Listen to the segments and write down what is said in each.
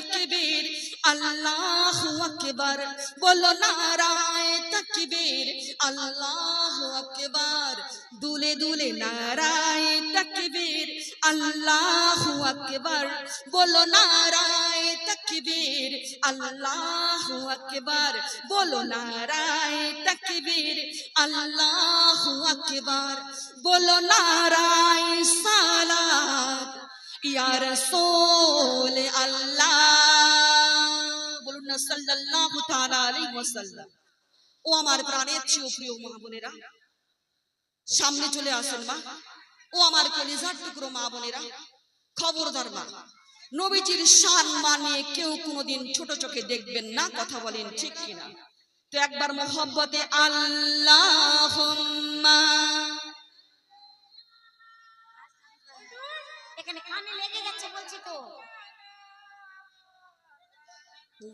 তকবীর, আল্লাহু আকবার। বলো নারায় তকবীর, আল্লাহু আকবার। দুলে দুলে নারায় তকবীর, আল্লাহু আকবার। বলো নারায় তকবীর, আল্লাহু আকবার। বলো নারায় তকবীর, আল্লাহু আকবার। বলো নারায় সালাত ও আমার প্রাণের চেয়ে প্রিয় সামনে চলে আসেন মা। ও আমার কলিজার টুকরো মা বোনেরা খবরদার মা। নবীজির শান মানিয়ে কেউ কোনোদিন ছোট চোখে দেখবেন না, কথা বলেন ঠিক কিনা। তো একবার মোহব্বতে আল্লাহ নবী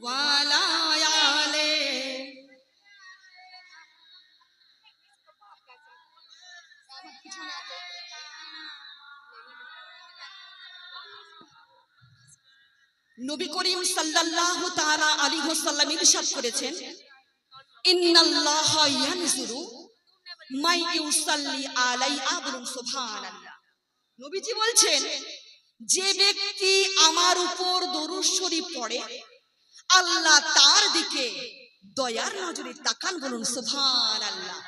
করিম সাল্লাল্লাহু তাআলা আলাইহি ওয়াসাল্লাম ইরশাদ করেছেন, ইন্নাল্লাহা ইয়ানজুরু মাই ইউসাল্লি আলাইহা বলুন সুবহানাল্লাহ। নবীজি বলছেন, যে ব্যক্তি আমার উপর দরুদ শরীফ পড়ে আল্লাহ তার দিকে দয়ার নজরে তাকান বলুন সুবহানাল্লাহ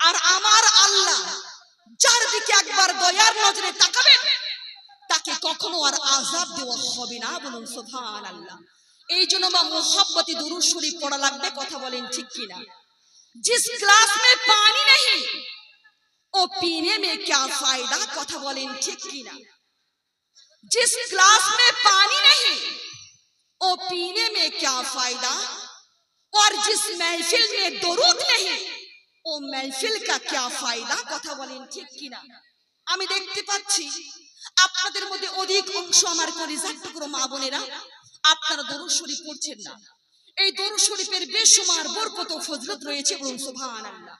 আর আমার আল্লাহ যার দিকে একবার দয়ার নজরে তাকাবেন তাকে কখনো আর আজাব দেওয়া হবে না বলুন সুবহান আল্লাহ এই জন্য বা মোহাব্বতি দুরুদ শরীফ পড়া লাগবে কথা বলেন ঠিক কিনা जिस ग्लास में पानी नहीं ओ पीने में क्या फायदा কথা বলেন ঠিক কিনা जिस ग्लास में पानी नहीं ओ पीने में क्या फायदा और जिस महफिल में दरूद नहीं ও महफिल का क्या फायदा কথা বলেন ঠিক কিনা আমি দেখতে পাচ্ছি আপনাদের মধ্যে অধিক অংশ আমার কলিজার টুকরো মা বোনেরা আপনারা দরুদ শরীফ পড়ছেন না এই দরুদ শরীফের বেশুমার বরকত ও ফজলত রয়েছে বলুন সুবহানাল্লাহ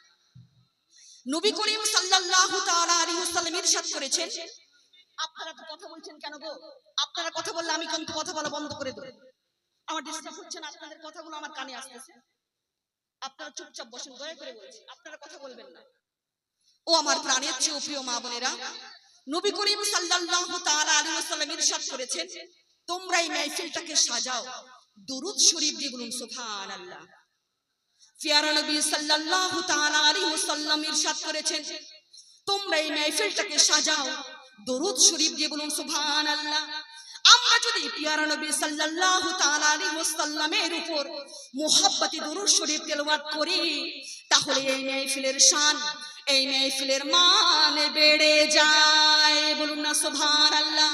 নবী করিম সাল্লাল্লাহু তাআলা আলাইহি ওয়াসাল্লাম ইরশাদ করেছেন আপনারা তো কথা বলছেন কেন গো আপনারা কথা বললে আমি কিন্তু কথা বলা বন্ধ করে দেব আমার ডিস্টার্ব হচ্ছে না, আপনাদের কথাগুলো আমার কানে আসতেছে। আপনারা চুপচাপ বসেন, দয়া করে বলছি, আপনারা কথা বলবেন না। ও আমার প্রাণের চেয়ে প্রিয় মা বোনেরা, নবী করিম সাল্লাল্লাহু তাআলা আলাইহি ওয়াসাল্লাম ইরশাদ করেছেন তোমরা এই মাহফিলটাকে সাজাও। দুরুদ শরীফ দিয়ে বলুন, সুবহানাল্লাহ। পিয়ারা নবী সাল্লাল্লাহু তাআলা আলাইহি ওয়াসাল্লাম ইরশাদ করেছেন তোমরা এই মাহফিলটাকে সাজাও। দরুদ শরীফ দিয়ে বলুন, সুবহানাল্লাহ। আমরা যদি পিয়ারা নবী সাল্লাল্লাহু তাআলা আলাইহি ওয়াসাল্লামের উপর মুহাব্বতে দরুদ শরীফ তেলাওয়াত করি, তাহলে এই মাহফিলের শান, এই মাহফিলের মান বেড়ে যায়। বলুন না সুবহানাল্লাহ।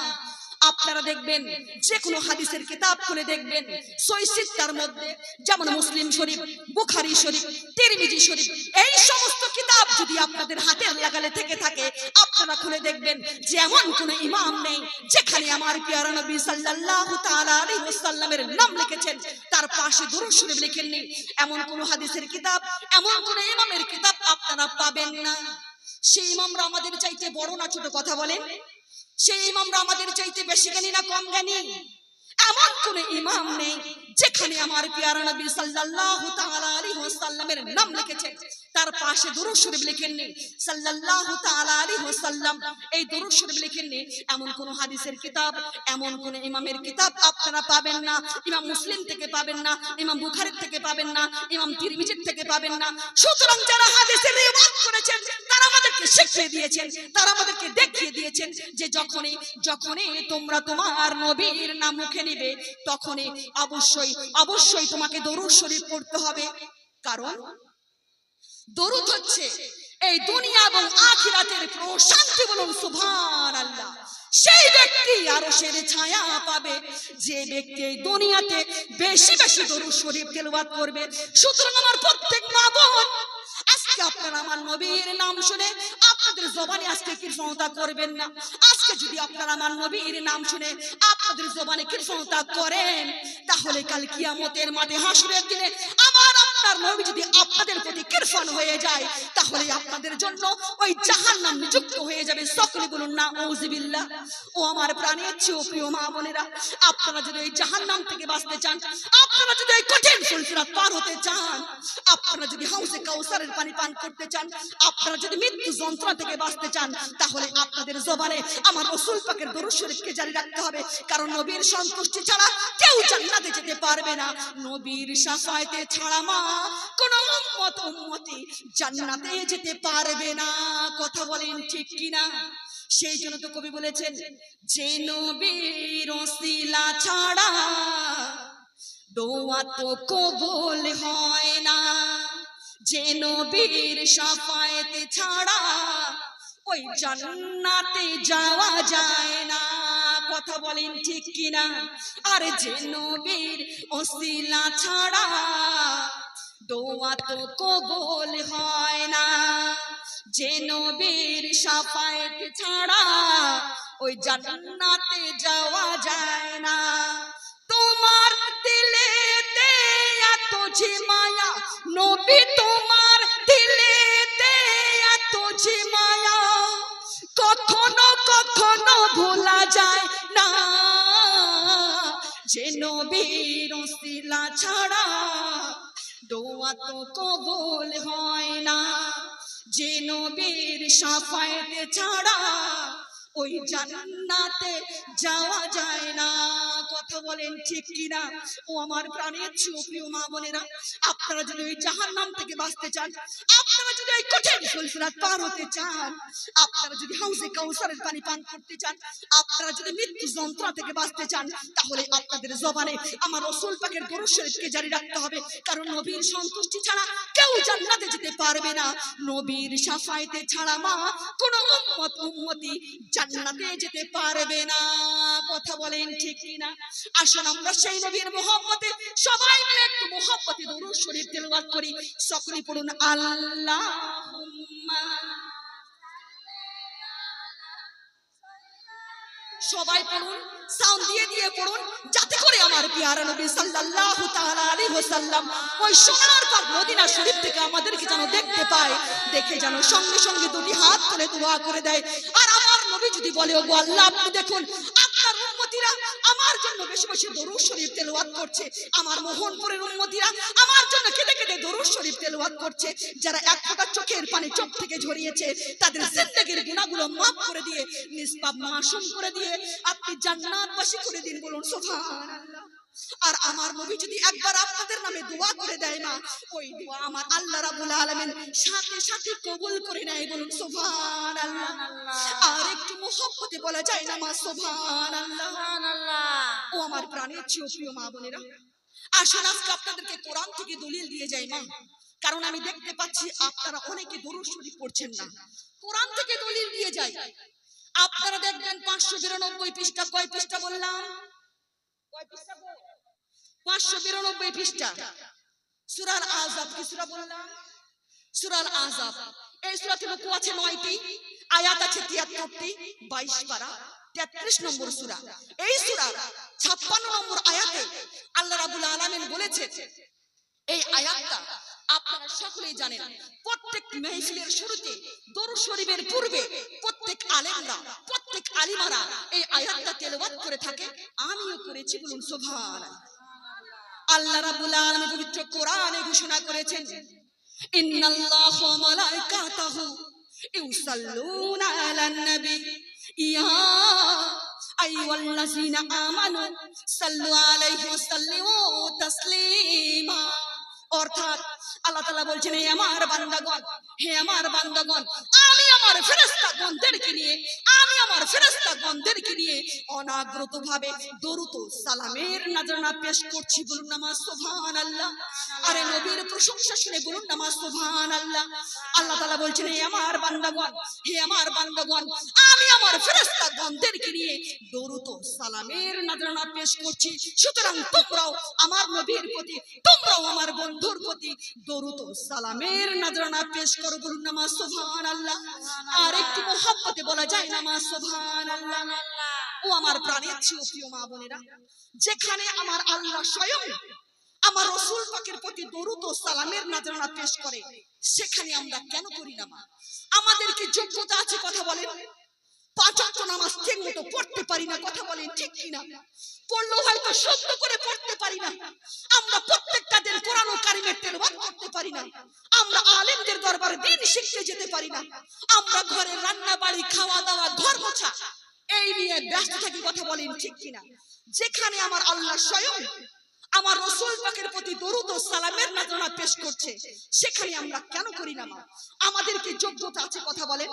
আপনারা দেখবেন যে কোনো হাদিসের কিতাব খুলে দেখবেন। সৈসিত্তার মধ্যে যেমন মুসলিম শরীফ বুখারী শরীফ তিরমিজি শরীফ এই সমস্ত কিতাব যদি আপনাদের হাতে লাগালে থেকে থাকে আপনারা খুলে দেখবেন যে এমন কোনো ইমাম নেই যেখানে আমার পিয়ারা নবী সাল্লাল্লাহু তাআলা আলাইহি ওয়াসাল্লামের নাম লিখেছেন তার পাশে দুরূদ শরীফ লিখেননি। এমন কোনো হাদিসের কিতাব এমন কোনো ইমামের কিতাব আপনারা পাবেন না। সেই ইমামরা আমাদের চাইতে বড় না ছোট কথা বলেন সেই ইমামরা আমাদের চাইতে বেশি জ্ঞানী না কম জ্ঞানী? এমন কোন ইমাম নেই। যেখানে আমার পিয়ারা নবী সাল্লাল্লাহু তাআলা আলাইহি ওয়াসাল্লামের নাম লিখেছে তার পাশে দুরূদ শরীফ লিখেননি, সাল্লাল্লাহু তাআলা আলাইহি ওয়াসাল্লাম। এই দুরূদ শরীফ লিখেননি, এমন কোন হাদিসের কিতাব, এমন কোন ইমামের কিতাব আপনারা পাবেন না, ইমাম মুসলিম থেকে পাবেন না, ইমাম বুখারীর থেকে পাবেন না, ইমাম তিরমিজির থেকে পাবেন না। সুতরাং যারা হাদিসের রিওয়ায়াত করেছেন, তারা আমাদেরকে শিখিয়ে দিয়েছেন, তারা আমাদেরকে দেখিয়ে দিয়েছেন যে যখনই যখনই তোমরা তোমার নবীর নাম মুখে নিবে, তখনই অবশ্যই অবশ্যই তোমাকে দরুদ শরীফ পড়তে হবে। কারণ দরুদ হচ্ছে এই দুনিয়া এবং আখিরাতের প্রশান্তি বলুন, সুবহানাল্লাহ। সেই ব্যক্তি আরও সের ছায়া পাবে। যে ব্যক্তি এই দুনিয়াতে বেশি বেশি দরুদ শরীফ তেলাওয়াত করবে। সুতরাং আমার প্রত্যেক মা বোন আজকে আপনারা আমার নবীর নাম শুনে আপনাদের জবানে আজকে কৃষ্ণতা করবেন না। আজকে যদি আপনারা আমার নবীর নাম শুনে আপনাদের জবানে কৃষ্ণতা করেন, তাহলে কাল কিয়ামতের মাঠে হাসবে দিনে আমার আপনার নবী যদি আপনাদের প্রতি কিরফান হয়ে যায়, তাহলে আপনাদের জন্য ওই জাহান্নাম নিযুক্ত হয়ে যাবে সকলে বলুন না ওজিবিল্লাহ ও আমার প্রাণের চেয়েও প্রিয় মা বোনেরা, আপনারা যদি ওই জাহান্নাম থেকে বাঁচতে চান, আপনারা যদি ওই কঠিন ফুলসিরাত পার হতে চান, আপনারা যদি হাউসে কাউসারের পানি পান করতে চান, আপনারা যদি মৃত্যু যন্ত্রণা থেকে বাঁচতে চান, তাহলে আপনাদের জবানে আমার রসুল পাকের দরুদ শরীফকে জারি রাখতে হবে। কারণ নবীর সন্তুষ্টি ছাড়া কেউ জান্নাতে যেতে পারবে না। নবীর শাফায়েতে ছাড়া মা কোন উম্মত উম্মতি জান্নাতে যেতে পারবে না। কথা বলেন ঠিক কিনা? সেই জন্য তো কবি বলেছেন, যে নবীর ওসিলা ছাড়া দোয়া তো কবুল হয় না। যে নবীর সাফায়েতে ছাড়া ওই জান্নাতে যাওয়া যায় না। কথা বলেন ঠিক কিনা? আর যে নবীর ওসিলা ছাড়া দোয়া তো কবুল হয় না। যে নবীর সাফায়েত ছাড়া ওই জান্নাতে যাওয়া যায় না। তোমার দিলেতে এত যে মায়া, নবী তোমার দিলেতে এত যে মায়া, কখনো কখনো ভোলা যায় না। যে নবীর ওসিলা ছাড়া দোয়া তো কবুল হয় না। যে নবীর সাফায়েতে ছাড়া ওই জান্নাতে যাওয়া যায় না। কথা বলেন ঠিক কিনা? ও আমার প্রাণের প্রিয় মা বোনেরা, আপনারা যদি ওই জাহান্নাম থেকে বাঁচতে চান, আপনারা যদি ওই কঠিন ফুলফুরাত পার হতে চান, আপনারা যদি হাউসে কাউসারের পানি পান করতে চান, আপনারা যদি মৃত্যু যন্ত্রণা থেকে বাঁচতে চান, তাহলে আপনাদের জবানে আমার রসুল পাকের দরুদ শরীফকে জারি রাখতে হবে। কারণ নবীর সন্তুষ্টি ছাড়া কেউ জান্নাতে যেতে পারবে না। নবীর সাফাইতে ছাড়া মা, কোন উম্মত, উম্মতি জান্নাতে যেতে পারবে না। কথা বলেন ঠিক কিনা? আসুন আমরা সেই নবীর মোহাম্মতে সবাই মিলে একটু মোহাম্মতে দরুদ শরীফ তেলাওয়াত করি। সকলে পড়ুন, আল্লাহুম্মা সবাই পড়ুন, সাউন্ড দিয়ে দিয়ে পড়ুন, যাতে করে আমার পিয়ারা নবী সাল্লাল্লাহু তাআলা আলাইহি ওয়াসাল্লাম ওই সোনার পাক মদিনা শরীফ থেকে আমাদেরকে যেন দেখতে পায়। দেখে যেন সঙ্গে সঙ্গে দুটি হাত তুলে দোয়া করে দেয়। আর নবী যদি বলে, ওগো আল্লাহ, আপনি দেখুন, আপনার উম্মতিরা আমার জন্য বেশি বেশি দরুদ শরীফ তেলাওয়াত করছে। আমার মোহনপুরের উম্মতিরা আমার জন্য কেটে কেটে দরুদ শরীফ তেলাওয়াত করছে। যারা এক ফোঁটা চোখের পানি চোখ থেকে ঝরিয়েছে, তাদের জিন্দেগির গুণাগুলো মাফ করে দিয়ে নিষ্পাপ মাসুম করে দিয়ে, আপনি জান্নাতবাসী করে দিন বলুন, সুবহানাল্লাহ। আর আমার নবী যদি একবার আপনাদের নামে দোয়া করে দেয় না ওই দোয়া আমার আল্লাহ রাব্বুল আলামিন সাথে সাথে কবুল করে নেয় বলুন, সুবহানাল্লাহ। আর একটু মোহব্বতে বলা যায় না মা, সুবহানাল্লাহ। ও আমার প্রাণের চেয়েও প্রিয় মা বোনেরা, আসুন আজকে আপনাদেরকে কোরআন থেকে দলিল দিয়ে যাই মা। কারণ আমি দেখতে পাচ্ছি আপনারা অনেকে দরুদ শরীফ পড়ছেন না। কোরআন থেকে দলিল দিয়ে যাই। আপনারা দেখবেন পাঁচশো বিরানব্বই পৃষ্ঠা, কয় পৃষ্ঠা বললাম? কয় পৃষ্ঠা? পাঁচশো বিরানব্বই পৃষ্ঠা। সুরাল আজাব কি সুরা বললাম? সুরাল আজাব এই সুরাতে আছে নয়টি, আয়াত আছে তিয়াত্তরটি, বাইশ পারা, তেত্রিশ নম্বর সুরা। এই সুরা ছাপ্পান্ন নম্বর আয়াতে আল্লাহ রাবুল বলেছেন এই আয়াতটা আপনারা সকলেই জানেন, প্রত্যেক মেহফিলের শুরুতে, দরুদ শরীফের পূর্বে প্রত্যেক আলেমরা, প্রত্যেক আলিমারা এই আয়াতটা তেলাওয়াত করে থাকে। আমিও করেছি বলুন সুবহানাল্লাহ। আল্লাহ রাব্বুল আলামিন পবিত্র কোরআনে ঘোষণা করেছেন তাসলিমা। অর্থাৎ আল্লাহ বলছেন, হে আমার বান্দাগণ, হে আমার আমি আমার নিয়ে আমি আমার ফেরেশতাগণদেরকে নিয়ে অনাগ্রত ভাবে দরুদ ও সালামের নজরানা পেশ করছি, বলুন নামাজ, সুবহানাল্লাহ। আরে নবীর প্রশংসা শুনে বলুন নামাজ, সুবহানাল্লাহ। আল্লাহ তাআলা বলছেন, হে আমার বান্দাগণ, হে আমার বান্দাগণ, আমি আমার ফেরেশতাগণদেরকে নিয়ে দরুদ ও সালামের নজরানা পেশ করছি। সুতরাং তোমরাও আমার নবীর প্রতি, তোমরাও আমার বন্ধুর প্রতি দরুদ ও সালামের নজরানা পেশ করো, বলুন নামাজ, সুবহানাল্লাহ। আর একটু মোহাব্বতে বলা যায়, নামাজ ও আমার প্রাণের চেয়েও প্রিয় মা বোনেরা, যেখানে আমার আল্লাহ স্বয়ং আমার রসুল পাকের প্রতি দরুদ সালামের নাজরানা পেশ করে, সেখানে আমরা কেন করি না মা? আমাদের কি যোগ্যতা আছে কথা বলেন? পাঁচ ওয়াক্ত নামাজ ঠিক মতো পড়তে পারি না, কথা বলেন ঠিক কিনা? পড়লেও হয়তো শুদ্ধ করে পড়তে পারি না। আমরা প্রত্যেকটা দিন কোরআন কারিমের তেলাওয়াত করতে পারি না। আমরা আলেমদের দরবারে দিন শিখতে যেতে পারি না। আমরা ঘরে রান্না, বাড়ি খাওয়া দাওয়া ঘর মোছা এই নিয়ে ব্যস্ত থাকি, কথা বলেন ঠিক কিনা? যেখানে আমার আল্লাহ স্বয়ং আমার রসুল পাকের প্রতি দরুদ ও সালামের নাজরানা পেশ করছে। সেখানে আমরা কেন করি না, মা? আমাদের কি যোগ্যতা আছে কথা বলেন?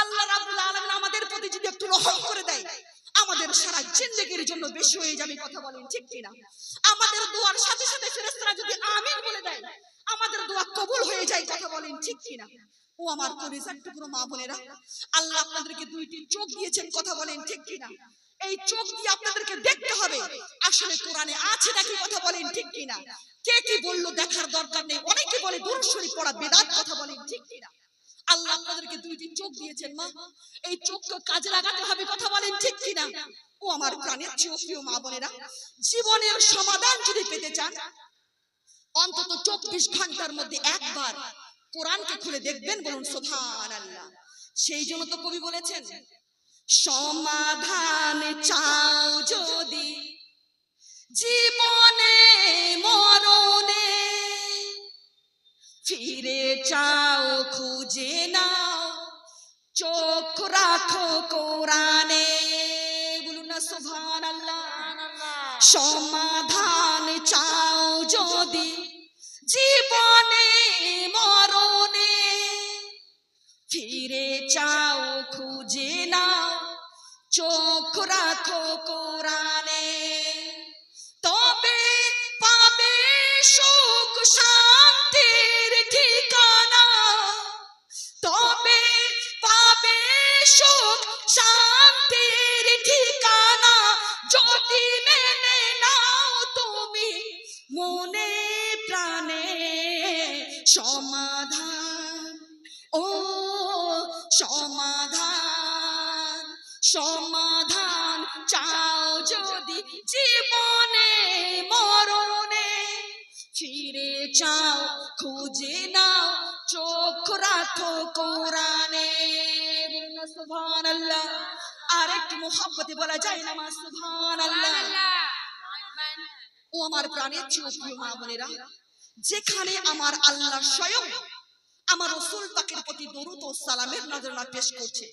আল্লাহ রাব্বুল আলামিন আমাদের প্রতি যদি একটু রহম করে দেয়, আমাদের সারা জিন্দেগির জন্য বেশি হয়ে যাবে কথা বলেন, ঠিক কিনা আমাদের দোয়ার সাথে সাথে ফেরেশতারা যদি আমিন বলে দেয়, আমাদের দোয়া কবুল হয়ে যায় কথা বলেন, ঠিক কিনা ও আমার কলিজার টুকরো, মা বোনেরা, আল্লাহ আপনাদেরকে দুইটি চোখ দিয়েছেন কথা বলেন, ঠিক কিনা এই চোখ দিয়ে আপনাদেরকে দেখতে হবে। আসলে কোরআনে আছে নাকি কথা বলেন ঠিক কিনা? কে কি বলল দেখার দরকার নেই। অনেকে বলে দূর শরীফ পড়া বেদাত কথা বলেন ঠিক কিনা? আল্লাহ আপনাদেরকে দুইটি চোখ দিয়েছেন মা। এই চোখকে কাজে লাগাতে হবে কথা বলেন ঠিক কিনা? ও আমার প্রাণের চেয়েও প্রিয় মা বোনেরা, জীবনের সমাধান যদি পেতে চান, অন্তত চব্বিশ ঘণ্টার মধ্যে একবার কোরআনকে খুলে দেখবেন বলুন সোভান আল্লাহ সেই জন্য তো কবি বলেছেন সমাধান চাও যদি। জীবনে, মরণে ফিরে চাও, খুঁজে নাও। চোখ রাখো কোরআনে। বলুন না সোভান সমাধান চাও যদি। জীবনে, মরণে ফিরে চাও, খুঁজে নাও। চোখ রাখো কোরআনে। তবে পাবে সুখ, শান্তির ঠিকানা। তবে পাবে সুখ, শান্তির ঠিকানা। যদি মেনে নাও তুমি মনে প্রাণে সমাধান। ও সমাধান সমাধান চাও যদি জীবনে, মরণে। ফিরে চাও, খুঁজে নাও, চোখ রাখো কোরআনে। সুভান আল্লাহ আর একটু মোহাব্বতে বলা যায় না, মা সুভান আল্লাহ ও আমার প্রাণের চেয়েও প্রিয় মা বোনেরা, যেখানে আমার আল্লাহ স্বয়ং আমার রসুল পাকের প্রতি দরুদ ও সালামের নজরানা পেশ করছে,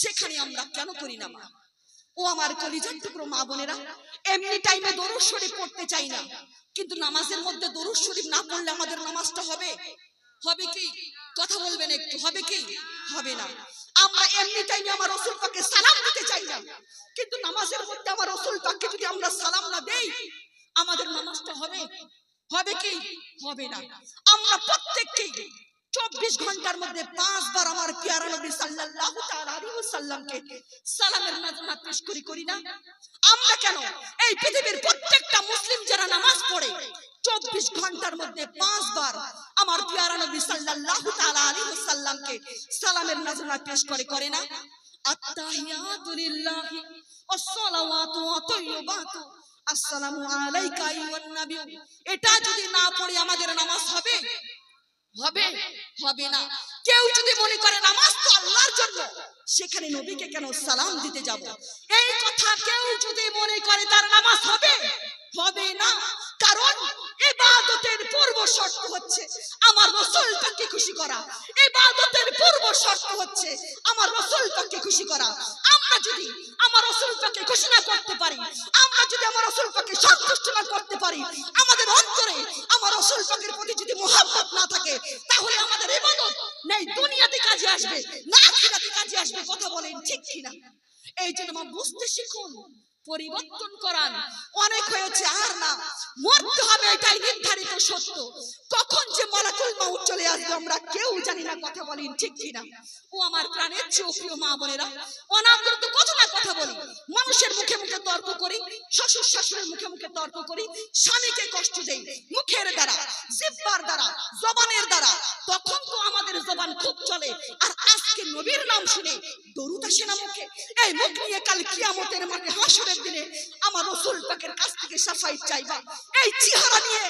সেখানে আমরা কেন করি না, মা? ও আমার কলিজার টুকরো মা বোনেরা, এমনি টাইমে দরুদ শরীফ পড়তে চাই না। কিন্তু নামাজের মধ্যে দরুদ শরীফ না পড়লে আমাদের নামাজটা হবে? হবে কি? কথা বলবেন একটু, হবে কি? হবে না। আমরা এমনি টাইমে আমার রসুল পাককে সালাম দিতে চাই না। কিন্তু নামাজের মধ্যে আমার রসুল পাককে যদি আমরা সালাম না দেই, আমাদের নামাজটা হবে? হবে কি? হবে না। আমরা প্রত্যেককেই চব্বিশ ঘণ্টার মধ্যে পাঁচবার আমার পিয়ারা নবী সাল্লাল্লাহু আলাইহি সালামের নাজমা পেশ করি করি না? আমরা কেন? এই পৃথিবীর প্রত্যেকটা মুসলিম যারা নামাজ পড়ে, চব্বিশ ঘণ্টার মধ্যে পাঁচবার আমার পিয়ারা নবী সাল্লাল্লাহু তাআলা আলাইহি ওয়াসাল্লামকে সালামের নাজমা পেশ করে করে না? আত্তাহিয়াতু লিল্লাহি ওয়াসসালাওয়াতু আসসালামু আলাইকা আইয়ুহান নবী এটা যদি না পড়ে আমাদের নামাজ হবে? হবে না। কেউ যদি মনে করে নামাজ তো আল্লাহর জন্য সেখানে নবীকে কেন সালাম দিতে যাব? এই কথা কেউ যদি মনে করে তার নামাজ হবে হবে না। কারণ ইবাদতের পূর্ব শর্ত হচ্ছে আমার রসুলটাকে খুশি করা। ইবাদতের পূর্ব শর্ত হচ্ছে আমার রসুলটাকে খুশি করা। আমরা যদি আমার রসুলটাকে খুশি না করতে পারি, আমরা যদি আমার রসুলটাকে সন্তুষ্ট না করতে পারি, আমাদের অন্তরে আমার রসুল পাকের প্রতি যদি মোহাব্বত না থাকে, তাহলে আমাদের ইবাদত নেই, দুনিয়াতে কাজে আসবে, না আখিরাতে কাজে আসবে, কথা বলেন ঠিক কিনা? এই জন্য আমার বুঝতে শিখুন পরিবর্তন করান। অনেক হয়েছে আর না। মরতে হবে এটাই নির্ধারিত সত্য। কখন যে মালাকুল চলে আসবে, আমরা কেউ জানি না কথা ঠিক কিনা। ও আমার প্রাণের মা বোনেরা কত না কথা বলি। মানুষের মুখে মুখে তর্ক করি, শ্বশুর শাশুড়ের মুখে মুখে তর্ক করি, স্বামীকে কষ্ট দেই, মুখের দ্বারা, জিব্বার দ্বারা, জবানের দ্বারা। তখন তো আমাদের জবান খুব চলে। আর আজকে নবীর নাম শুনে দরুদ আসে না মুখে। এই মুখ নিয়ে কাল কিয়ামতের মাঠে হাসরের দিনে আমার রসুল পাকের কাছ থেকে সাফাই চাইবা। এই চেহারা নিয়ে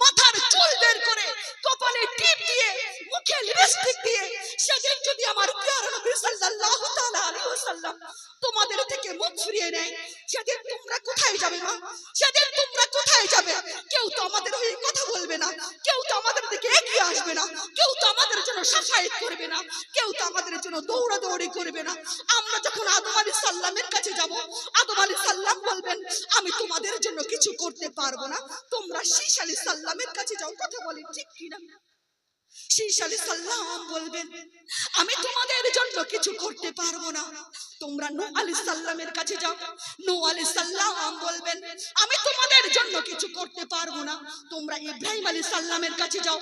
মাথার চুল বের করে কপালে টিপ দিয়ে, মুখে লিপস্টিক দিয়ে, সেদিন যদি আমার প্রিয় নবী সাল্লাল্লাহু তাআলা আলাইহি ওয়াসাল্লাম তোমাদের থেকে মুখ ফিরিয়ে নেয়, সেদিন তোমরা কোথায় যাবে মা? সেদিন তোমরা কোথায় যাবে? কেউ তো আমাদের হয়ে কথা বলবে না, কেউ তো আমাদের দিকে আসবে না। কেউ তো আমাদের জন্য সাফায়ত করবে না। কেউ তো আমাদের জন্য দৌড়াদৌড়ি করবে না। আমরা যখন আদম আলী সাল্লামের কাছে যাব, আদম আলী সাল্লাম বলবেন, আমি তোমাদের জন্য কিছু করতে পারব না। তোমরা শীষ আলী সাল্লামের কাছে যাও। কথা বলি ঠিক কিনা? আমি তোমাদের জন্য কিছু করতে পারব না। তোমরা নূহ আলী সাল্লামের কাছে যাও। নূহ আলী সাল্লাম বলবেন, আমি তোমাদের জন্য কিছু করতে পারব না। তোমরা ইব্রাহিম আলী সাল্লামের কাছে যাও।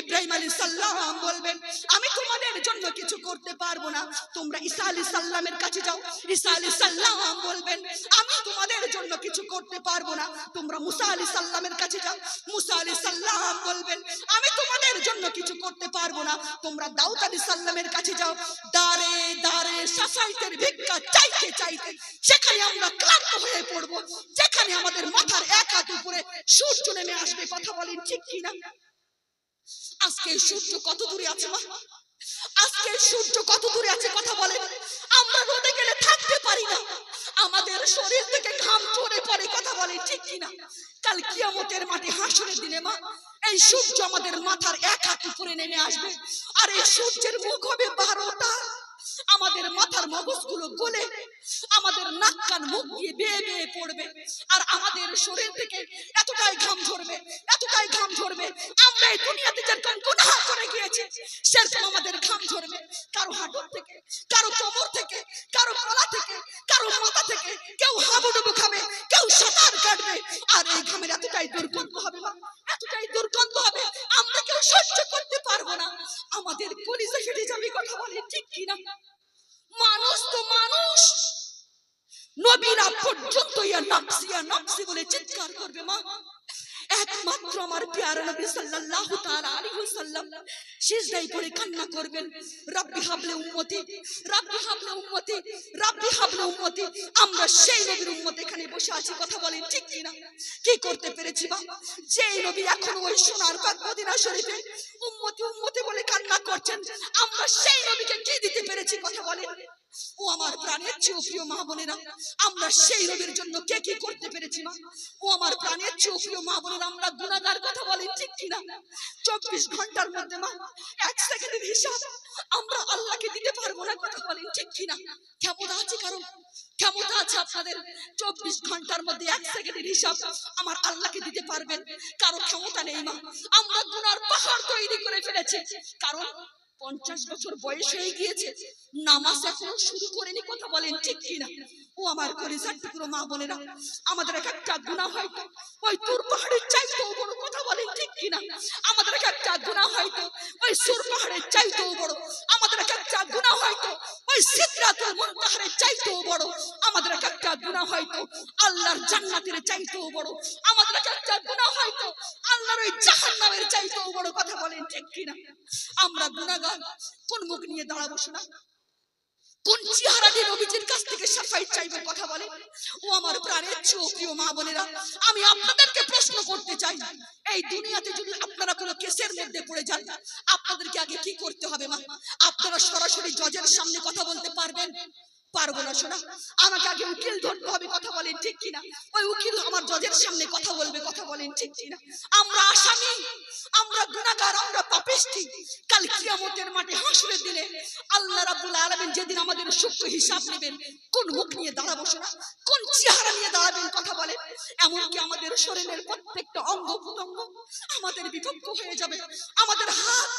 ইব্রাহিম আলী সাল্লাম বলবেন, আমি তোমাদের জন্য কিছু করতে পারব না। তোমরা ঈসা আলী সাল্লামের কাছে যাও। ঈসা আলী সাল্লাম বলবেন, আমি তোমাদের জন্য কিছু করতে পারব না। তোমরা মুসা আলী সাল্লামের কাছে যাও। মুসা আলী সাল্লাম বলবেন, আমি তোমাদের জন্য কিছু করতে পারব না। তোমরা দাউদ আলী সাল্লামের কাছে যাও। দাঁড়ে দাঁড়ে সাসাইতের ভিক্ষা চাইতে চাইতে সেখানে আমরা ক্লান্ত হয়ে পড়ব। যেখানে আমাদের মাথার এক হাত উপরে সূর্য নেমে আসবে। কথা বলেন ঠিক কিনা? আজকে সূর্য কত দূরে আছে মা? আজকে সূর্য কত দূরে আছে কথা বলেন। আমরা রোদে গেলে থাকতে পারি না। আমাদের শরীর থেকে ঘাম ঝরে পড়ে কথা বলে ঠিক কিনা? কাল কিয়ামতের মাঠে হাসরের দিনে মা, এই সূর্য আমাদের মাথার এক হাত উপরে নেমে আসবে। আর এই সূর্যের মুখ হবে বারোটা। আমাদের মাথার মগজগুলো গলে, আমাদের নাক কান মুখ দিয়ে বেয়ে বেয়ে পড়বে। আর আমাদের শরীর থেকে এতটাই ঘাম ঝরবে, এতটাই ঘাম ঝরবে। আমরা এই দুনিয়াতে যেরকম গিয়েছি সেরকম আমাদের ঘাম ঝরবে কারও হাঁটুর থেকে কারও কোমর থেকে কারও গলা থেকে করবেন? রব্বি হাবলে উম্মতি, রব্বি হাবলে উম্মতি, রব্বি হাবলে উম্মতি। আমরা সেই নবীর উম্মত এখানে বসে আছি, কথা বলেন ঠিক কিনা? কি করতে পেরেছি বা যেই নবী এখন ওই সোনার পাক মদিনা শরীফে উম্মতি উম্মতি বলে কান্না করছেন, আমরা সেই নবীকে কি দিতে পেরেছি, কথা বলেন। ও আমার প্রাণের চেয়েও প্রিয় মা বোনেরা, আমরা সেই নবীর জন্য কে কি করতে পেরেছি মা? ও আমার প্রাণের চেয়েও প্রিয় মা বোনেরা, আমরা গুণাগার কথা বলেন, ঠিক কিনা চব্বিশ ঘণ্টার মধ্যে মা, এক সেকেন্ডের হিসাব, আমরা আল্লাহকে দিতে পারব না কথা বলেন, ঠিক কিনা ক্ষমতা আছে কারণ ক্ষমতা আছে আপনাদের? চব্বিশ ঘণ্টার মধ্যে এক সেকেন্ডের হিসাব আমার আল্লাহকে দিতে পারবেন। কারও ক্ষমতা নেই মা, আমরা গুনার পাহাড় তৈরি করে ফেলেছি। কারণ পঞ্চাশ বছর বয়স হয়ে গিয়েছে, নামাজ এখনও শুরু করেনি, কথা বলেন ঠিক কিনা? ও আমার কলিজার টুকরো, মা না আমাদের এক একটা গুণা হয়তো, ওই তোর পাহাড়ের চাইতেও বড়, কথা বলেন ঠিক কিনা? আমাদের এক একটা গুণা হয়তো, ওই সুর পাহাড়ের চাইতেও বড় আমাদের এক একটা গুণা হয়তো চাইতেও বড়। আমাদের এক একটা গুণা হয়তো আল্লাহর জান্নাতের চাইতেও বড়। আমাদের এক একটা গুণা হয়তো আল্লাহর ওই জাহান্নামের চাইতেও বড়। কথা বলেন ঠিক আমরা গুনাগান কোন মুখ নিয়ে দাঁড়াবো শোনা? কোন চেহারা দিয়ে নবীজির কাছ থেকে সাফাই চাইবে কথা বলে? ও আমার প্রাণের চেয়েও প্রিয় মা বোনেরা, আমি আপনাদেরকে প্রশ্ন করতে চাই। এই দুনিয়াতে যদি আপনারা কোনো কেসের মধ্যে পড়ে যান, আপনাদেরকে আগে কি করতে হবে মা? আপনারা সরাসরি জজের সামনে কথা বলতে পারবেন? পারব না, শোনা। আমাকে আগে উকিল ধরতে হবে, কথা বলেন ঠিক কিনা? ওই উকিল আমার জজের সামনে কথা বলবে, কথা বলেন ঠিক কিনা? আমরা আসামি, আমরা গুনাহগার আমরা পাপিষ্টি কাল কিয়ামতের মাঠে হাসরের দিনে আল্লাহ রাব্বুল আলামিন যেদিন আমাদের সূক্ষ্ম হিসাব নেবেন, কোন মুখ নিয়ে দাঁড়াবো শোনা? কোন চেহারা নিয়ে দাঁড়াবেন কথা বলেন? এমনকি আমাদের শরীরের প্রত্যেকটা অঙ্গ প্রত্যঙ্গ আমাদের বিভক্ত হয়ে যাবে। আমাদের হাত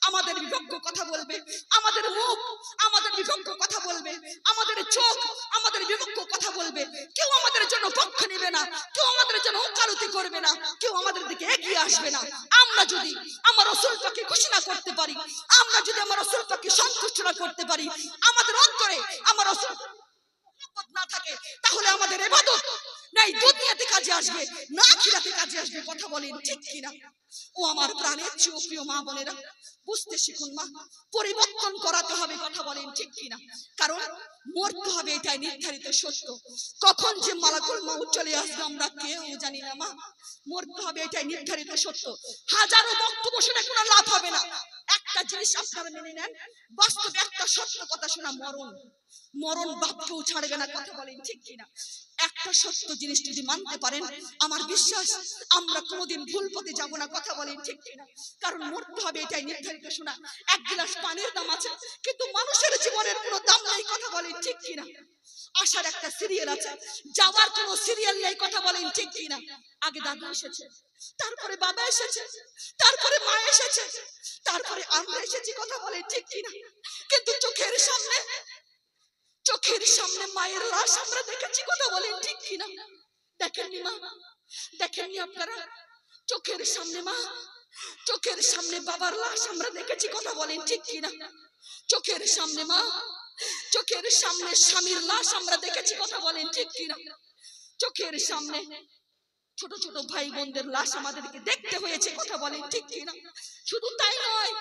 আমাদের বিভক্ত কথা বলবে। আমাদের মুখ, আমাদের বিভক্ত কথা বলবে। আমাদের চোখ, আমাদের বিভক্ত কথা বলবে। কেউ আমাদের জন্য পক্ষ নেবে না। কেউ আমাদের জন্য ওকালতি করবে না। কেউ আমাদের দিকে এগিয়ে আসবে না। আমরা যদি আমার রসুল পাকে খুশি না করতে পারি, আমরা যদি আমার রসুল পাকে সন্তুষ্ট না করতে পারি, আমাদের অন্তরে আমার রসুল না থাকে, তাহলে আমাদের এবাদত নাই, দুনিয়াতে কাজে আসবে, না খিরাতে কাজে আসবে, কথা বলেন ঠিক কিনা? ও আমার প্রাণের চেয়েও প্রিয় মা বোনেরা, বুঝতে শিখুন মা, পরিবর্তন করাতে হবে কথা বলেন ঠিক কিনা। কারণ মরতে হবে এটাই নির্ধারিত সত্য। কখন যে মালাকুল মাউত চলে আসবে আমরা কেউ জানি না মা। মরতে হবে এটাই নির্ধারিত সত্য। হাজারো বক্তব্য শুনে কোনো লাভ হবে না। একটা জিনিস আপনারা মেনে নেন, বাস্তবে একটা সত্য কথা শোনা, মরণ। মরণ বাপকেও ছাড়বে না, কথা বলেন ঠিক কিনা। একটা সত্য জিনিস যদি মানতে পারেন, আমার বিশ্বাস, আমরা কোনোদিন ভুল পথে যাব না কথা বলেন ঠিক কিনা কারণ মরতে হবে এটাই নির্ধারিত শোনা। এক গ্লাস পানির দাম আছে কিন্তু মানুষের জীবনের কোনো দাম নেই কথা বলেন ঠিক কিনা আসার একটা সিরিয়াল আছে যাওয়ার কোনো সিরিয়াল নেই কথা বলেন ঠিক কিনা আগে দাদু এসেছে তারপরে বাবা এসেছে তারপরে মা এসেছে তারপরে আমরা এসেছি কথা বলেন ঠিক কিনা কিন্তু চোখের সামনে চোখের সামনে মায়ের লাশ আমরা দেখেছি কথা বলেন ঠিক কিনা দেখেননি মা? দেখেননি আপনারা? চোখের সামনে মা, চোখের সামনে বাবার লাশ আমরা দেখেছি, কথা বলেন ঠিক কিনা? চোখের সামনে মা, চোখের সামনে স্বামীর লাশ আমরা দেখেছি, কথা বলেন ঠিক কিনা? চোখের সামনে ছোট ছোট ভাই বোনদের লাশ আমাদেরকে দেখতে হয়েছে, কথা বলেন ঠিক কিনা? শুধু তাই নয়,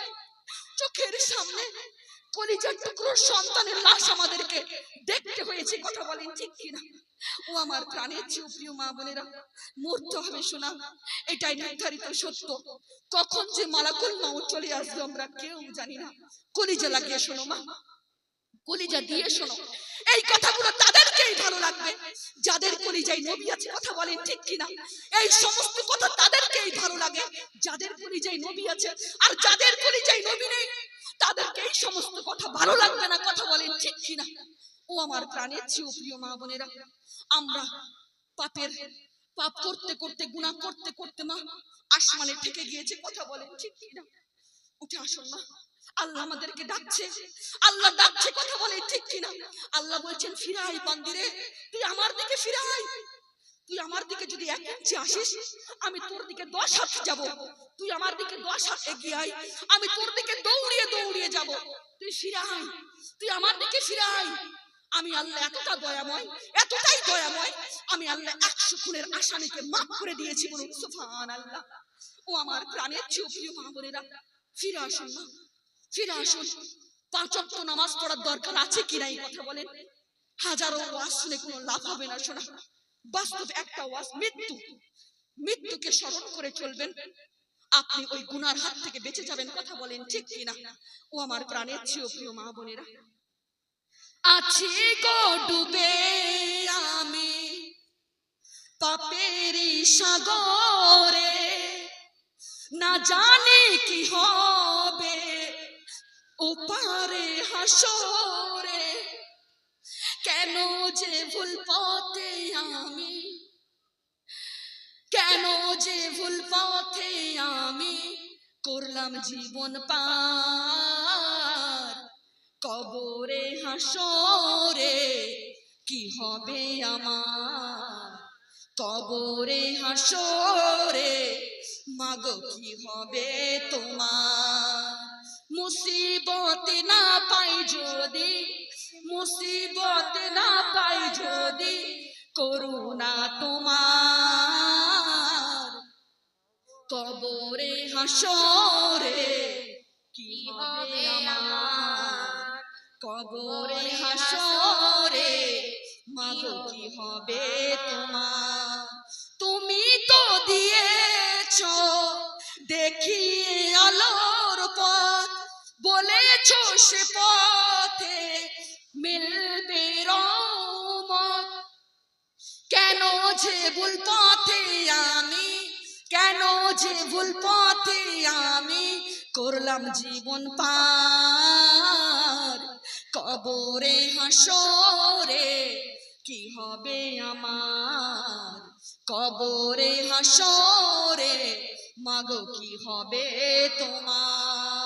চোখের সামনে কলিজার টুকরো সন্তানের লাশ আমাদেরকে দেখতে হয়েছে, কথা বলেন ঠিক কিনা? ও আমার প্রাণের চেয়েও প্রিয় মা বোনেরা, মরতে হবে শোনা এটাই নির্ধারিত সত্য। কখন যে মালাকুল মাও চলে আসবে আমরা কেউ জানি না। কলিজা লাগিয়ে শোনো মা। কলিজা দিয়ে শোনো। এই কথাগুলো তাদেরকেই ভালো লাগবে। যাদের কলিজায় নবী আছে, কথা বলেন ঠিক কিনা? এই সমস্ত কথা তাদেরকেই ভালো লাগে। যাদের কলিজায় নবী আছে আর যাদের কলিজায় নবী নেই তাদেরকে এই সমস্ত কথা ভালো লাগবে না, কথা বলেন ঠিক কিনা? ও আমার প্রাণের চেয়েও প্রিয় মা বোনেরা, আমরা পাপের পাপ করতে করতে, গুনাহ করতে করতে মা আসমানে থেকে গিয়েছে, কথা বলেন ঠিক কিনা? উঠে আসুন মা। আল্লাহ আমাদেরকে ডাকছে। আল্লাহ ডাকছে কথা বলে, ঠিক কিনা? আল্লাহ বলছেন ফিরে ফিরাই বান্দিরে তুই আমার দিকে ফিরে ফিরাই। তুই আমার দিকে যদি এক ইঞ্চি আসিস, আমি তোর দিকে দশ হাত যাব। তুই আমার দিকে দশ হাত এগিয়ে আয়। আমি তোর দিকে দৌড়িয়ে দৌড়িয়ে যাব। তুই ফিরে ফিরাই, তুই আমার দিকে ফিরাই। আমি আল্লাহ এতটা দয়াময়, এতটাই দয়াময়, আমি আল্লাহ একশো খুনের আসামিকে মাফ করে দিয়েছি বলুন সুফান আল্লাহ ও আমার প্রাণের চেয়েও প্রিয় মা বোনেরা, ফিরে আসুন মা। ফিরে আসুন। পাঁচ ওয়াক্ত নামাজ পড়ার দরকার আছে কিনা এই কথা বলেন। হাজারো ওয়াজ শুনে কোনো লাভ হবে না শোনা বাস্তব একটা ওয়াজ মৃত্যু। মৃত্যুকে স্মরণ করে চলবেন। আপনি ওই গুনার হাত থেকে বেঁচে যাবেন কথা বলেন ঠিক কিনা? ও আমার প্রাণের চেয়েও প্রিয় মা বোনেরা। আছি গো ডুবে আমি পাপেরি সাগরে। না জানি কি হবে। ওপারে হাসরে কেন যে ভুল পথে আমি? কেন যে ভুল পথে আমি করলাম জীবন পার? কবরে হাসরে কি হবে আমার? কবরে হাসরে মাগো কি হবে তোমার? মুসিবত না পাই যদি, মুসিবত না পাই যদি, করুণা তোমার। কবরে হাসরে কি হবে কবরে হাসরে মাগো কি হবে তোমার? তুমি তো দিয়েছ, দেখিয়ে আলোর পথ বলেছ সে পথে মিলবে রহমত কেন যে ভুল পথে আমি, কেন যে ভুল পথে আমি করলাম জীবন পার। কবরে হাসরে কি হবে আমার? কবরে হাসরে মাগো কি হবে তোমার?